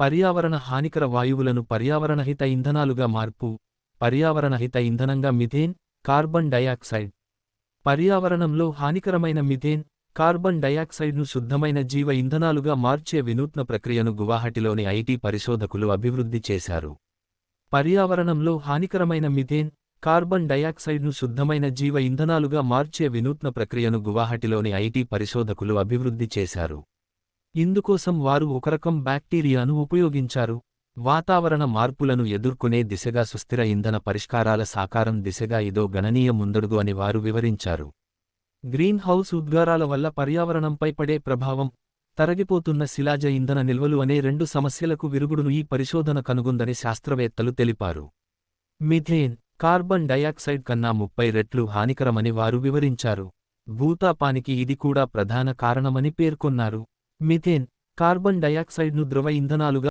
పర్యావరణ హానికర వాయువులను పర్యావరణహిత ఇంధనాలుగా మార్పు పర్యావరణహిత ఇంధనంగా మిథేన్ కార్బన్ డయాక్సైడ్. పర్యావరణంలో హానికరమైన మిథేన్ కార్బన్ డయాక్సైడ్ను శుద్ధమైన జీవ ఇంధనాలుగా మార్చే వినూత్న ప్రక్రియను గువాహటిలోని ఐటీ పరిశోధకులు అభివృద్ధి చేశారు. పర్యావరణంలో హానికరమైన మిథేన్ కార్బన్ డయాక్సైడ్ను శుద్ధమైన జీవ ఇంధనాలుగా మార్చే వినూత్న ప్రక్రియను గువాహటిలోని ఐటీ పరిశోధకులు అభివృద్ధి చేశారు. ఇందుకోసం వారు ఒకరకం బ్యాక్టీరియాను ఉపయోగించారు. వాతావరణ మార్పులను ఎదుర్కొనే దిశగా సుస్థిర ఇంధన పరిష్కారాల సాకారం దిశగా ఇదో గణనీయ ముందడుగు అని వారు వివరించారు. గ్రీన్ హౌస్ ఉద్గారాల వల్ల పర్యావరణంపై పడే ప్రభావం తరగిపోతున్న శిలాజ ఇంధన నిల్వలు అనే రెండు సమస్యలకు విరుగుడును ఈ పరిశోధన కనుగొందని శాస్త్రవేత్తలు తెలిపారు. మిథేన్ కార్బన్ డయాక్సైడ్ కన్నా ముప్పై రెట్లు హానికరమని వారు వివరించారు. భూతాపానికి ఇది కూడా ప్రధాన కారణమని పేర్కొన్నారు. మిథేన్ కార్బన్ డయాక్సైడ్ను ద్రవ ఇంధనాలుగా